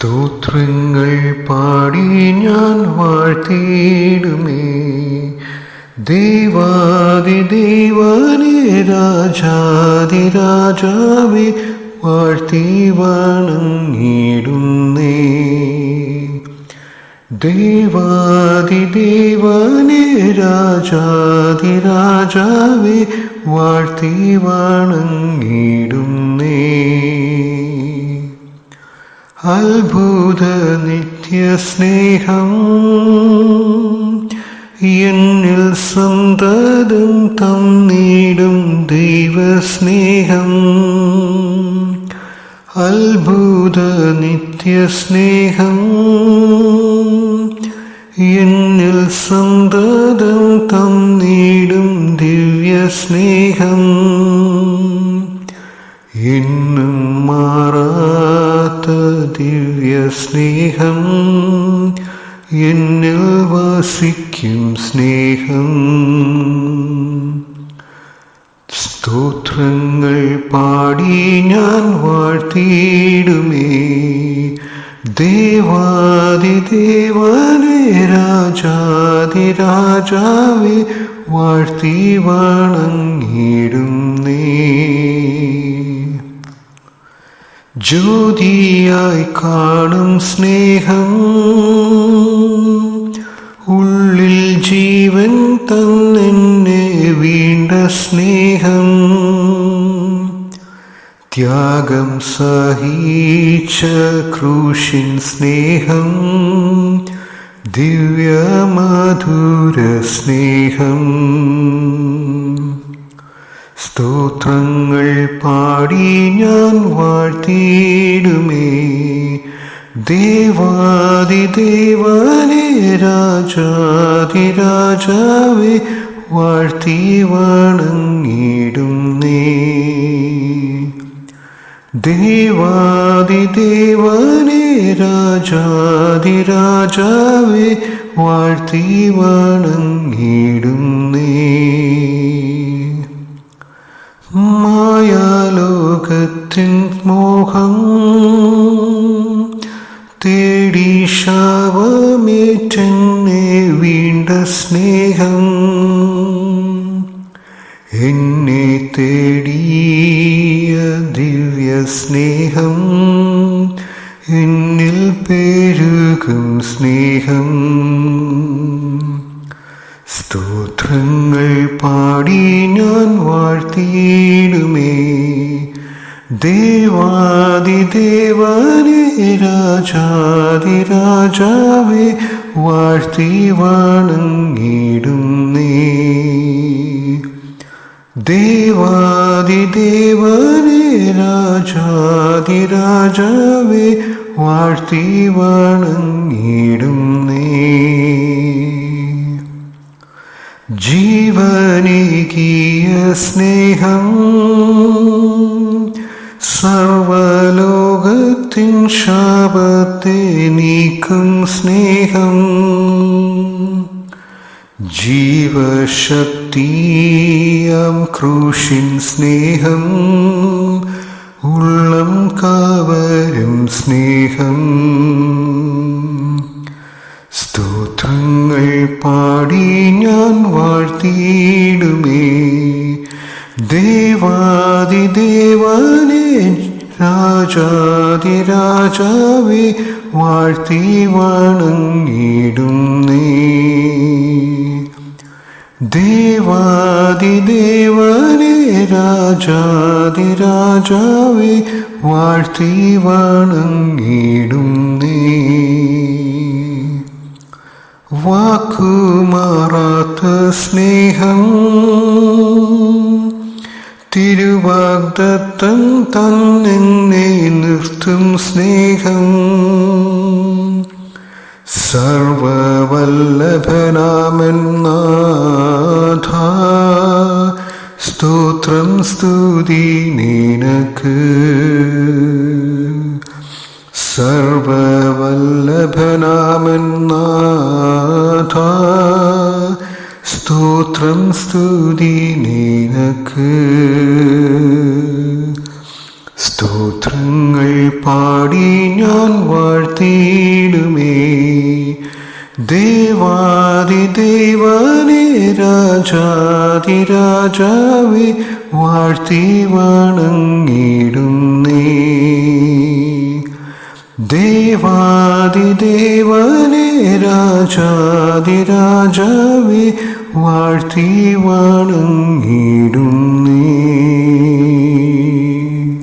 സ്തോത്രങ്ങൾ പാടി ഞാൻ വാഴ്ത്തിയിടുമേ. ദേവാദി ദേവനെ രാജാതി രാജാവി വാഴ്ത്തി വണങ്ങിടുന്നേ ദേവാദി ദേവനെ രാജാതി രാജാവി വാഴ്ത്തി വണങ്ങിടുന്നേ അത്ഭുത നിത്യസ്നേഹം എന്നിൽ സന്തതം തന്നീടും ദൈവസ്നേഹം. അത്ഭുത നിത്യസ്നേഹം എന്നിൽ സന്തതം തന്നീടും ദിവ്യസ്നേഹം. എന്നും ദിവ്യസ്നേഹം. എന്നിൽ വസിക്കും സ്നേഹം. സ്തോത്രങ്ങൾ പാടി ഞാൻ വാഴ്ത്തിയിടുമേ. ദേവാദി രാജാതിരാജാവെ രാജാതി രാജാവേ വാഴ്ത്തി വണങ്ങിടുന്നേ ജ്യോതിയായി കാണും സ്നേഹം. ഉള്ളിൽ ജീവൻ തന്നെ വീണ്ട സ്നേഹം. ത്യാഗം സഹിച്ച ക്രൂശിൻ സ്നേഹം. ദിവ്യമധുര സ്നേഹം. സ്തോത്രങ്ങൾ പാടി ഞാൻ വാഴ്ത്തിയിടുമേ. ദേവാദി ദേവനെ രാജാതി രാജാവേ വാഴ്ത്തി വണങ്ങിടുന്നേ ദേവാദിദേവനെ ദേവനെ രാജാതി രാജാവേ വാഴ്ത്തി വണങ്ങിടുന്നേ മോഹം തേടി ശാപമേറ്റെന്നെ വീണ്ട സ്നേഹം എന്നെ തേടിയ ദിവ്യ സ്നേഹം എന്നിൽ പേരുകും സ്നേഹം. സ്തോത്രങ്ങൾ പാടി ഞാൻ വാഴ്ത്തിയിടുമേ. ദേവാദി ദേവനെ രാജാതി രാജാവേ വാഴ്ത്തി വണങ്ങിടുന്നേ ദേവാദി ദേവനെ രാജാതി രാജാവേ വാഴ്ത്തി വണങ്ങിടുന്നേ ജീവനീകിയ സ്നേഹം സർവലോകത്തിൻ ശാപത്തെ നീക്കും സ്നേഹം. ജീവശക്തിയാം ക്രൂശിൻ സ്നേഹം. ഉള്ളം കവരും സ്നേഹം. സ്തോത്രങ്ങൾ പാടി ഞാൻ വാഴ്ത്തിയിടുമേ. ദേവാദി ദേവനെ രാജാതി രാജാവേ വാഴ്ത്തി വണങ്ങിടുന്നേ ദേവാദിദേവനെ രാജാതി രാജാവേ വാഴ്ത്തി വണങ്ങിടുന്നേ വാക്കുമാറാത്ത സ്നേഹം തിരുവാഗ്ദത്തം തന്നെ നിർത്തും സ്നേഹം. സർവവല്ലഭനാമെന്നാഥ സ്തോത്രം സ്തുതി നിനക്ക്. സർവവല്ലഭനാമെന്നാഥ സ്തോത്രം സ്തുതി സ്തോത്രങ്ങൾ പാടി ഞാൻ വാഴ്ത്തിയിടുമേ. ദേവാദി ദേവനെ രാജാതി രാജാവി വാഴ്ത്തി വണങ്ങിടുന്നേ ദേവാദി ദേവനെ രാജാതി രാജാവി വാഴ്ത്തി വണങ്ങിടുന്നേ